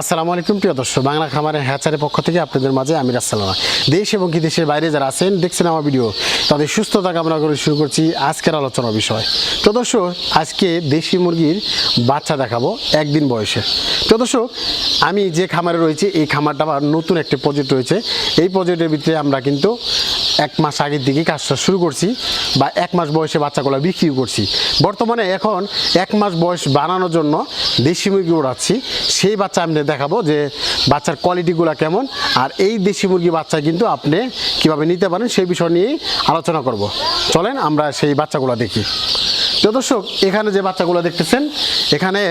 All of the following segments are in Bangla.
আসসালামু আলাইকুম, প্রিয় দর্শক। বাংলা খামারের হ্যাচারের পক্ষ থেকে আপনাদের মাঝে আমি রাসালামা দেশ এবং কি দেশের বাইরে যারা আছেন, দেখছেন আমার ভিডিও, তাদের সুস্থতা কামনা করে শুরু করছি আজকের আলোচনার বিষয়। তো দর্শক, আজকে দেশি মুরগির বাচ্চা দেখাবো একদিন বয়সে। তো দর্শক, আমি যে খামারে রয়েছি, এই খামারটা আমার নতুন একটি প্রজেক্ট রয়েছে। এই প্রজেক্টের ভিতরে আমরা কিন্তু এক মাস আগের দিকে কাজটা শুরু করছি বা এক মাস বয়সে বাচ্চাগুলো বিক্রি করছি। বর্তমানে এখন এক মাস বয়স বানানোর জন্য দেশি মুরগি ওড়াচ্ছি। সেই বাচ্চা আপনি দেখাবো যে বাচ্চার কোয়ালিটিগুলো কেমন আর এই দেশি মুরগি বাচ্চা কিন্তু আপনি কীভাবে নিতে পারেন সেই বিষয় নিয়েই আলোচনা করব। চলেন আমরা সেই বাচ্চাগুলো দেখি। তো দর্শক, এখানে যে বাচ্চাগুলো দেখতেছেন, এখানে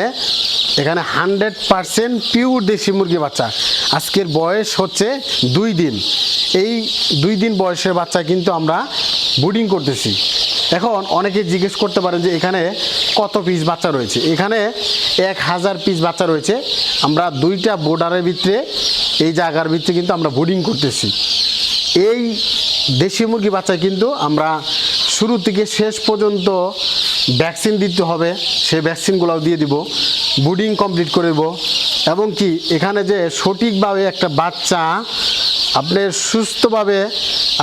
এখানে হান্ড্রেড পারসেন্ট পিওর দেশি মুরগি বাচ্চা। আজকের বয়স হচ্ছে দুই দিন। এই দুই দিন বয়সের বাচ্চা কিন্তু আমরা বুডিং করতেছি। এখন অনেকে জিজ্ঞেস করতে পারেন যে এখানে কত পিস বাচ্চা রয়েছে? এখানে এক হাজার পিস বাচ্চা রয়েছে। আমরা দুইটা বোর্ডারের ভিতরে, এই জায়গার ভিতরে কিন্তু আমরা বোর্ডিং করতেছি। এই দেশি মুরগি বাচ্চা কিন্তু আমরা শুরু থেকে শেষ পর্যন্ত ভ্যাকসিন দিতে হবে, সেই ভ্যাকসিনগুলোও দিয়ে দিব বুডিং কমপ্লিট করে দেবো, এবং কি এখানে যে সঠিকভাবে একটা বাচ্চা আপনি সুস্থভাবে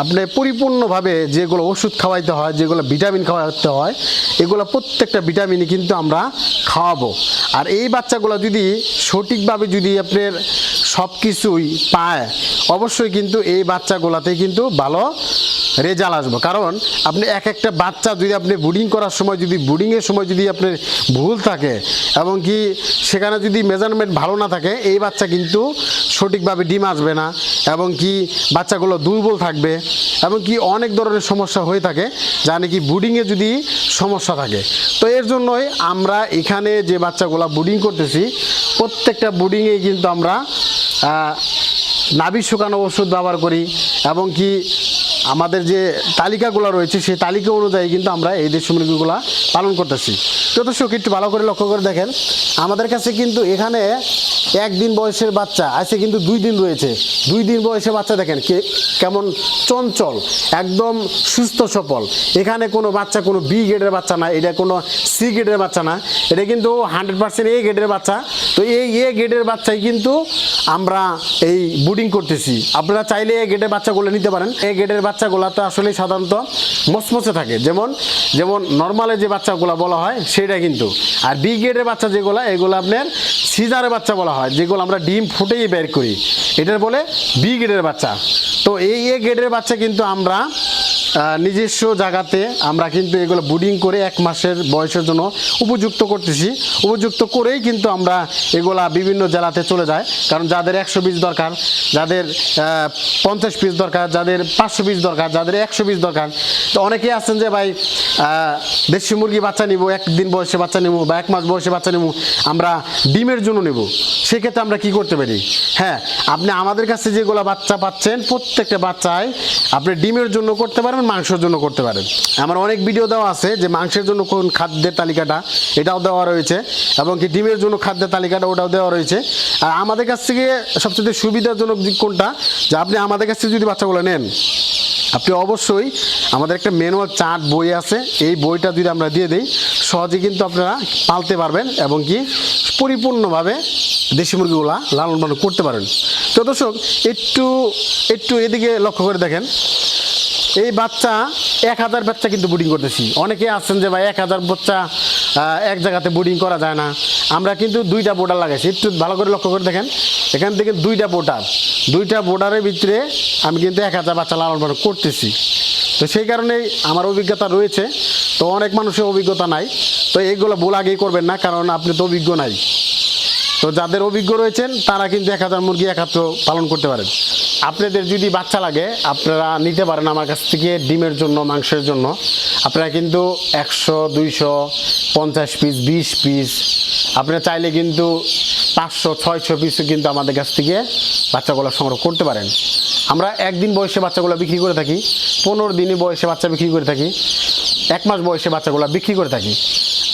আপনি পরিপূর্ণভাবে যেগুলো ওষুধ খাওয়াইতে হয়, যেগুলো ভিটামিন খাওয়াতে হয়, এগুলো প্রত্যেকটা ভিটামিনই কিন্তু আমরা খাওয়াবো। আর এই বাচ্চাগুলো যদি সঠিকভাবে যদি আপনার সব কিছুই পায়, অবশ্যই কিন্তু এই বাচ্চাগুলোতে কিন্তু ভালো রেজাল্ট আসব। কারণ আপনি এক একটা বাচ্চা যদি আপনি বুডিং করার সময় যদি বুডিংয়ের সময় যদি আপনার ভুল থাকে এবং কি সেখানে যদি মেজারমেন্ট ভালো না থাকে, এই বাচ্চা কিন্তু সঠিকভাবে ডিম আসবে না এবং কি বাচ্চাগুলো দুর্বল থাকবে। এবং কি অনেক ধরনের সমস্যা হয়ে থাকে, যা নাকি বুডিংয়ে যদি সমস্যা থাকে। তো এর জন্যই আমরা এখানে যে বাচ্চাগুলো বুডিং করতেছি, প্রত্যেকটা বুডিংয়ে কিন্তু আমরা নাভি শুকানো ওষুধ ব্যবহার করি, এবং কি আমাদের যে তালিকাগুলো রয়েছে, সেই তালিকা অনুযায়ী কিন্তু আমরা এই দেশ মুরগিগুলো পালন করতেছি। তো দর্শক, একটু ভালো করে লক্ষ্য করে দেখেন, আমাদের কাছে কিন্তু এখানে একদিন বয়সের বাচ্চা আছে কিন্তু দুই দিন রয়েছে। দুই দিন বয়সের বাচ্চা দেখেন কে, কেমন চঞ্চল, একদম সুস্থ সফল। এখানে কোনো বাচ্চা, কোনো বি গ্রেডের বাচ্চা না, এটা কোনো সি গ্রেডের বাচ্চা না, এটা কিন্তু হান্ড্রেড পার্সেন্ট এ গ্রেডের বাচ্চা। তো এই এ গ্রেডের বাচ্চাই কিন্তু আমরা এই বুডিং করতেছি। আপনারা চাইলে এই গেটের বাচ্চাগুলো নিতে পারেন। এই গেটের বাচ্চাগুলো তো আসলে সাধারণত মসমসে থাকে। যেমন যেমন নর্মালে যে বাচ্চাগুলো বলা হয়, সেটা কিন্তু। আর বি গেটের বাচ্চা যেগুলো, এগুলো আপনার সিজারের বাচ্চা বলা হয়, যেগুলো আমরা ডিম ফুটেই বের করি। এটার বলে বি গ্রেডের বাচ্চা। তো এই এ গ্রেডের বাচ্চা কিন্তু আমরা নিজস্ব জায়গাতে আমরা কিন্তু এগুলো বুডিং করে এক মাসের বয়সের জন্য উপযুক্ত করতেছি। উপযুক্ত করেই কিন্তু আমরা এগুলা বিভিন্ন জেলাতে চলে যায়। কারণ যাদের একশো পিস দরকার, যাদের পঞ্চাশ পিস দরকার, যাদের পাঁচশো পিস দরকার, যাদের একশো পিস দরকার। তো অনেকেই আছেন যে, ভাই দেশি মুরগি বাচ্চা নিব, একদিন বয়সে বাচ্চা নেব বা এক মাস বয়সে বাচ্চা নেব। আমরা ডিমের জন্য নেব। সেক্ষেত্রে আমরা কি করতে পারি? হ্যাঁ আপনি আমাদের কাছে যেগুলো বাচ্চা পাচ্ছেন, প্রত্যেকটা বাচ্চায় আপনি ডিমের জন্য করতে পারেন মাংসের জন্য করতে পারেন। আমার অনেক ভিডিও দেওয়া আছে যে মাংসের জন্য কোন খাদ্যের তালিকাটা, এটাও দেওয়া রয়েছে, এবং কি ডিমের জন্য খাদ্যের তালিকাটা, ওটাও দেওয়া রয়েছে। আর আমাদের কাছ থেকে সবচেয়ে সুবিধাজনক দিক কোনটা? যে আপনি আমাদের কাছ থেকে যদি বাচ্চাগুলো নেন আপনি অবশ্যই আমাদের একটা ম্যানুয়াল চার্ট বই আছে। এই বইটা যদি আমরা দিয়ে দিই, সহজে কিন্তু আপনারা পালতে পারবেন এবং কি পরিপূর্ণভাবে দেশি মুরগিগুলা লালন পালন করতে পারেন। তো দর্শক, একটু একটু এদিকে লক্ষ্য করে দেখেন। এই বাচ্চা এক হাজার বাচ্চা কিন্তু বুডিং করতেছি। অনেকে আছেন যে ভাই, এক হাজার বাচ্চা এক জায়গাতে বুডিং করা যায় না। আমরা কিন্তু দুইটা বোর্ডার লাগাইছি। একটু ভালো করে লক্ষ্য করে দেখেন। এখান থেকে দুইটা বোর্ডার দুইটা বোর্ডারের ভিতরে আমি কিন্তু এক হাজার বাচ্চা লালন পালন করতেছি। তো সেই কারণেই আমার অভিজ্ঞতা রয়েছে। তো অনেক মানুষের অভিজ্ঞতা নাই। তো এইগুলো ভুল আগেই করবেন না, কারণ আপনি তো অভিজ্ঞ নাই। তো যাদের অভিজ্ঞ রয়েছেন, তারা কিন্তু এক হাজার মুরগি একাত্র পালন করতে পারেন। আপনাদের যদি বাচ্চা লাগে, আপনারা নিতে পারেন আমার কাছ থেকে ডিমের জন্য, মাংসের জন্য। আপনারা কিন্তু একশো, দুইশো, পঞ্চাশ পিস বিশ পিস আপনারা চাইলে কিন্তু পাঁচশো, ছয়শো পিসও কিন্তু আমাদের কাছ থেকে বাচ্চাগুলো সংগ্রহ করতে পারেন। আমরা একদিন বয়সে বাচ্চাগুলো বিক্রি করে থাকি, পনেরো দিনে বয়সে বাচ্চা বিক্রি করে থাকি। এক মাস বয়সে বাচ্চাগুলো বিক্রি করে থাকি।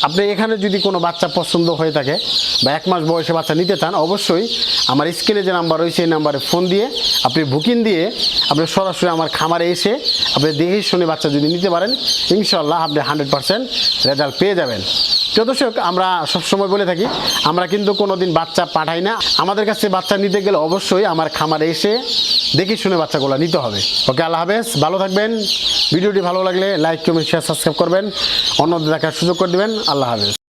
আপনি এখানে যদি কোনো বাচ্চা পছন্দ হয়ে থাকে বা এক মাস বয়সে বাচ্চা নিতে চান, অবশ্যই আমার স্ক্রিনে যে নাম্বার রয়েছে, এই নাম্বারে ফোন দিয়ে আপনি বুকিং দিয়ে আপনি সরাসরি আমার খামারে এসে আপনি দেখে শুনে বাচ্চা যদি নিতে পারেন ইনশাল্লাহ আপনি হান্ড্রেড পার্সেন্ট রেজাল্ট পেয়ে যাবেন। প্রিয় দর্শক, আমরা সবসময় বলে থাকি, আমরা কিন্তু কোনোদিন বাচ্চা পাঠাই না। আমাদের কাছে বাচ্চা নিতে গেলে অবশ্যই আমার খামারে এসে দেখি শুনে বাচ্চাগুলো নিতে হবে। ওকে, আল্লাহ হাফেজ। ভালো থাকবেন। ভিডিওটি ভালো লাগলে লাইক, কমেন্ট শেয়ার সাবস্ক্রাইব করবেন। অন্যদের দেখার সুযোগ করে দেবেন। আল্লাহ হাফেজ।